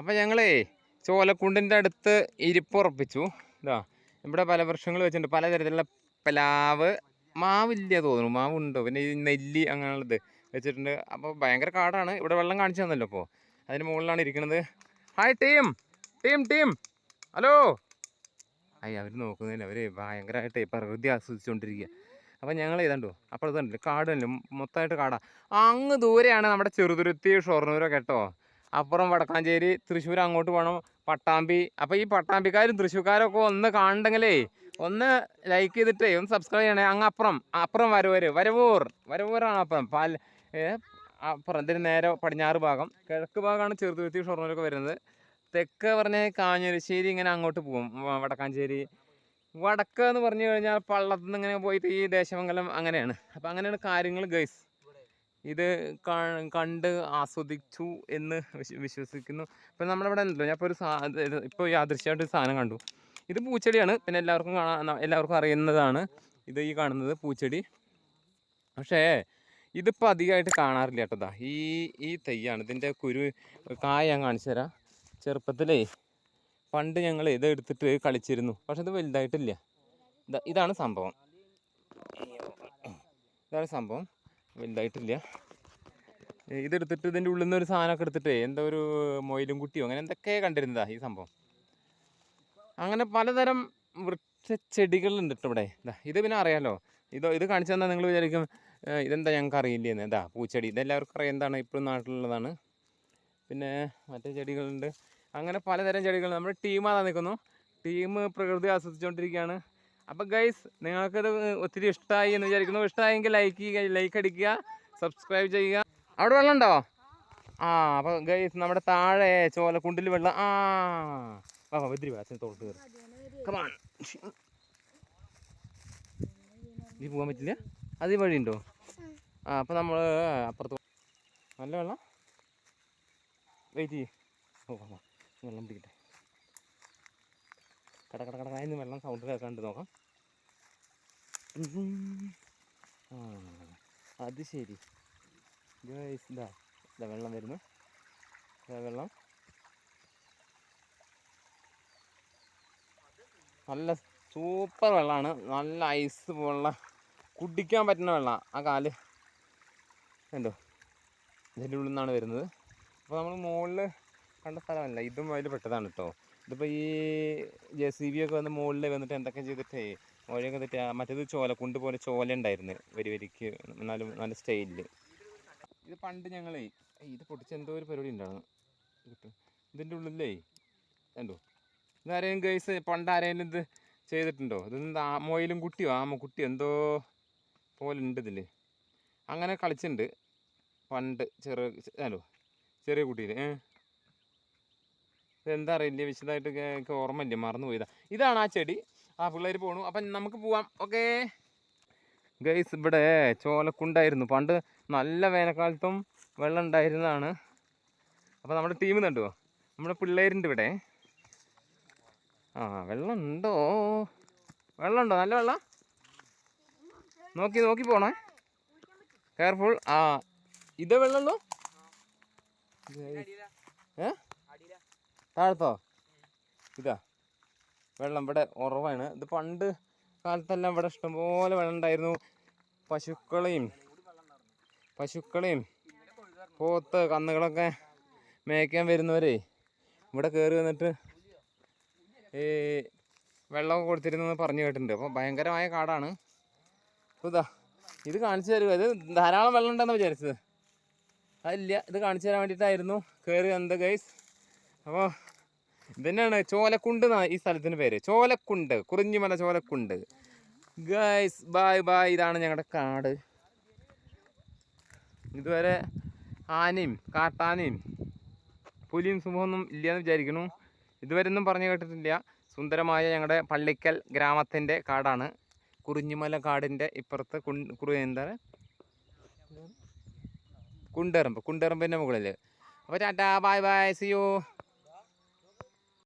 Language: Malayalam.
അപ്പം ഞങ്ങളേ ചോലക്കുണ്ടിന്റെ അടുത്ത് ഇരിപ്പുറപ്പിച്ചു ഇതാ ഇവിടെ പല വൃക്ഷങ്ങൾ വെച്ചിട്ടുണ്ട്. പലതരത്തിലുള്ള പ്ലാവ് മാവില്ല തോന്നുന്നു. മാവുണ്ടോ? പിന്നെ ഈ നെല്ലി അങ്ങനെയുള്ളത് വെച്ചിട്ടുണ്ട്. അപ്പോൾ ഭയങ്കര കാടാണ്. ഇവിടെ വെള്ളം കാണിച്ചു തന്നല്ലോ അപ്പോൾ അതിന് മുകളിലാണ് ഇരിക്കുന്നത്. Hi team team team hello അയ്യ അവർ നോക്കുന്നില്ല അവർ ഭയങ്കരമായിട്ട് പ്രകൃതി ആസ്വദിച്ചുകൊണ്ടിരിക്കുക. അപ്പം ഞങ്ങൾ ഏതാണ്ടോ അപ്പോൾ ഇതുണ്ടല്ലോ കാട് തന്നെ മൊത്തമായിട്ട് കാടാ. അങ്ങ് ദൂരെയാണ് നമ്മുടെ ചെറുതുരുത്തി ഷൊർണൂരൊക്കെ കേട്ടോ. അപ്പുറം വടക്കാഞ്ചേരി തൃശ്ശൂർ അങ്ങോട്ട് പോകണം പട്ടാമ്പി. അപ്പോൾ ഈ പട്ടാമ്പിക്കാരും തൃശ്ശൂർക്കാരൊക്കെ ഒന്ന് കാണണ്ടെങ്കിലേ ഒന്ന് ലൈക്ക് ചെയ്തിട്ടേ ഒന്ന് സബ്സ്ക്രൈബ് ചെയ്യണേ. അങ്ങ് അപ്പുറം അപ്പുറം വരവൂർ വരവൂർ വരവൂരാണ് അപ്പുറം പാൽ അപ്പുറം ഇതിന് നേരെ പടിഞ്ഞാറ് ഭാഗം. കിഴക്ക് ഭാഗമാണ് ചെറുതുരുത്തി ഷൊർണൂരൊക്കെ വരുന്നത്. തെക്ക് പറഞ്ഞ കാഞ്ഞിരശ്ശേരി ഇങ്ങനെ അങ്ങോട്ട് പോകും വടക്കാഞ്ചേരി. വടക്ക് എന്ന് പറഞ്ഞു കഴിഞ്ഞാൽ പള്ളത്തുനിന്ന് ഇങ്ങനെ പോയിട്ട് ഈ ദേശമംഗലം അങ്ങനെയാണ്. അപ്പോൾ അങ്ങനെയാണ് കാര്യങ്ങൾ ഗൈസ് ഇത് കണ്ട് ആസ്വദിച്ചു എന്ന് വിശ്വസിക്കുന്നു. ഇപ്പം നമ്മളിവിടെ ഉണ്ടല്ലോ ഞാൻ ഇപ്പോൾ ഒരു സാ ഇപ്പോൾ യാദൃശ്യമായിട്ട് ഒരു സാധനം കണ്ടു. ഇത് പൂച്ചെടിയാണ് പിന്നെ എല്ലാവർക്കും കാണാൻ എല്ലാവർക്കും അറിയുന്നതാണ് ഇത് ഈ കാണുന്നത് പൂച്ചെടി. പക്ഷേ ഇതിപ്പോൾ അധികമായിട്ട് കാണാറില്ല കേട്ടോ ഈ ഈ തെയ്യാണ് ഇതിന്റെ കുരു കായ ഞാൻ കാണിച്ചു തരാം. ചെറുപ്പത്തിലേ പണ്ട് ഞങ്ങൾ ഇത് എടുത്തിട്ട് കളിച്ചിരുന്നു പക്ഷെ ഇത് വലുതായിട്ടില്ല. ഇതാണ് സംഭവം. ഇതാണ് സംഭവം. വലുതായിട്ടില്ല. ഇതെടുത്തിട്ട് ഇതിന്റെ ഉള്ളിൽ നിന്ന് ഒരു സാധനമൊക്കെ എടുത്തിട്ട് എന്തോ ഒരു മൊയിലും കുട്ടിയോ അങ്ങനെ എന്തൊക്കെ കണ്ടിരുന്നതാ ഈ സംഭവം? അങ്ങനെ പലതരം വൃക്ഷച്ചെടികളുണ്ട് കേട്ടോ ഇവിടെ. ഇതാ പിന്നെ അറിയാമല്ലോ ഇത് ഇത് കാണിച്ചു തന്നാൽ നിങ്ങൾ വിചാരിക്കും ഇതെന്താ ഞങ്ങൾക്ക് അറിയില്ലെന്ന്. ഇതാ പൂച്ചെടി. ഇതെല്ലാവർക്കും അറിയാം ഇപ്പോഴും നാട്ടിലുള്ളതാണ്. പിന്നെ മറ്റേ ചെടികളുണ്ട്. അങ്ങനെ പലതരം ചെടികൾ. നമ്മുടെ ടീം അതാ നിൽക്കുന്നു ടീം പ്രകൃതി ആസ്വദിച്ചുകൊണ്ടിരിക്കുകയാണ് അപ്പോൾ ഗൈസ് നിങ്ങൾക്കത് ഒത്തിരി ഇഷ്ടമായി എന്ന് വിചാരിക്കുന്നു. ഇഷ്ടമായെങ്കിൽ ലൈക്ക് ചെയ്യുക ലൈക്ക് അടിക്കുക സബ്സ്ക്രൈബ് ചെയ്യുക. അവിടെ വെള്ളം ഉണ്ടോ? ആ അപ്പം ഗൈസ് നമ്മുടെ താഴെ ചോലക്കുണ്ടിൽ വെള്ളം. ആ വാ വാ ബദ്രി വാ തോട്ട് കയറി. കമാൺ നീ പോകാൻ പറ്റില്ല? അത് ഈ വഴിയുണ്ടോ ആ അപ്പം നമ്മൾ അപ്പുറത്ത് നല്ല വെള്ളം? വെയിറ്റ് ചെയ്യ്. ഓ. വെള്ളം പിടിക്കട്ടെ. കട കട വെള്ളം സൗണ്ട് കേൾക്കാണ്ട് നോക്കാം. അത് ശരി. ഇതാ ഇതാ വെള്ളം വരുന്നു. വെള്ളം. നല്ല സൂപ്പർ വെള്ളമാണ് നല്ല ഐസ് പോലുള്ള കുടിക്കാൻ പറ്റുന്ന വെള്ളമാണ് ആ കാൽ. എന്തോ ഇതിന്റെ ഉള്ളിൽ നിന്നാണ് വരുന്നത്. അപ്പോൾ നമ്മൾ മുകളിൽ കണ്ട സ്ഥലമല്ല ഇതും അതിൽ പെട്ടതാണ് കേട്ടോ ഇതിപ്പോൾ ഈ ജെ സി ബി ഒക്കെ വന്ന് മുകളിൽ വന്നിട്ട് എന്തൊക്കെ ചെയ്തിട്ടേ വഴിയൊക്കെ വന്നിട്ട് മറ്റേത് ചോലക്കുണ്ട് പോലെ ചോല ഉണ്ടായിരുന്നു വരി വരിക്ക് എന്നാലും നല്ല സ്റ്റൈലിൽ ഇത് പണ്ട് ഞങ്ങളേ ഇത് പൊട്ടിച്ച് എന്തോ ഒരു പരിപാടി ഉണ്ടായിരുന്നു. കിട്ടും ഇതിന്റെ ഉള്ളിലേ കണ്ടോ? ഇതാരെയും ഗൈസ് പണ്ട് ആരെങ്കിലും ഇത് ചെയ്തിട്ടുണ്ടോ? ഇതെന്താ ആമോയിലും കുട്ടിയോ? ആമ കുട്ടി എന്തോ പോലെ ഉണ്ട് ഇതിൽ അങ്ങനെ കളിച്ചിട്ടുണ്ട് പണ്ട് ചെറു ഹലോ ചെറിയ കുട്ടിയിൽ ഏ ഇതെന്താ അറിയില്ല. വിശദമായിട്ട് എനിക്ക് ഓർമ്മയില്ല. മറന്നു പോയതാ. ഇതാണ് ആ ചെടി. ആ പിള്ളേർ പോണു. അപ്പം നമുക്ക് പോവാം. ഓക്കേ. ഗൈസ് ഇവിടെ ചോലക്കുണ്ടായിരുന്നു. പണ്ട് നല്ല വേനൽക്കാലത്തും വെള്ളം ഉണ്ടായിരുന്നതാണ്. അപ്പോൾ നമ്മുടെ ടീം കണ്ടോ? നമ്മുടെ പിള്ളേരുണ്ട് ഇവിടെ. ആ വെള്ളം ഉണ്ടോ? വെള്ളം ഉണ്ടോ? നല്ല വെള്ളം? നോക്കി നോക്കി പോണേ. കെയർഫുൾ ആ ഇതേ വെള്ളമുള്ളൂ? ഏ? താഴത്തോ? ഇതാ. വെള്ളം ഇവിടെ ഉറവാണ് ഇത് പണ്ട് കാലത്തെല്ലാം ഇവിടെ ഇഷ്ടംപോലെ വെള്ളം ഉണ്ടായിരുന്നു. പശുക്കളെയും പശുക്കളെയും പോത്ത് കന്നുകളൊക്കെ മേയ്ക്കാൻ വരുന്നവരെ ഇവിടെ കയറി വന്നിട്ട് ഈ വെള്ളമൊക്കെ കൊടുത്തിരുന്നെന്ന് പറഞ്ഞു കേട്ടിട്ടുണ്ട്. അപ്പോൾ ഭയങ്കരമായ കാടാണ്. ഇതാ ഇത് കാണിച്ചു തരുക ഇത് ധാരാളം വെള്ളം ഉണ്ടെന്ന് വിചാരിച്ചത്. അതില്ല ഇത് കാണിച്ചു തരാൻ വേണ്ടിയിട്ടായിരുന്നു കയറി വന്നത് ഗൈസ്? അപ്പോൾ ഇതന്നെയാണ് ചോലക്കുണ്ട് ഈ സ്ഥലത്തിന് പേര്. Cholakkundu. Kurinjimala Cholakkundu. Guys bye bye ഇതാണ് ഞങ്ങളുടെ കാട്. ഇതുവരെ ആനയും കാട്ടാനയും പുലിയും സിംഹമൊന്നും എന്ന് വിചാരിക്കുന്നു. ഇതുവരെ ഒന്നും പറഞ്ഞു കേട്ടിട്ടില്ല. സുന്ദരമായ ഞങ്ങളുടെ പള്ളിക്കൽ ഗ്രാമത്തിന്റെ കാടാണ്. കുറിഞ്ഞിമല കാടിന്റെ ഇപ്പുറത്ത് കുറു എന്താ കുണ്ടറമ്പ്. കുണ്ടറമ്പിന്റെ മുകളിൽ അപ്പോൾ ടാറ്റാ ബായ് ബായ് സിയോ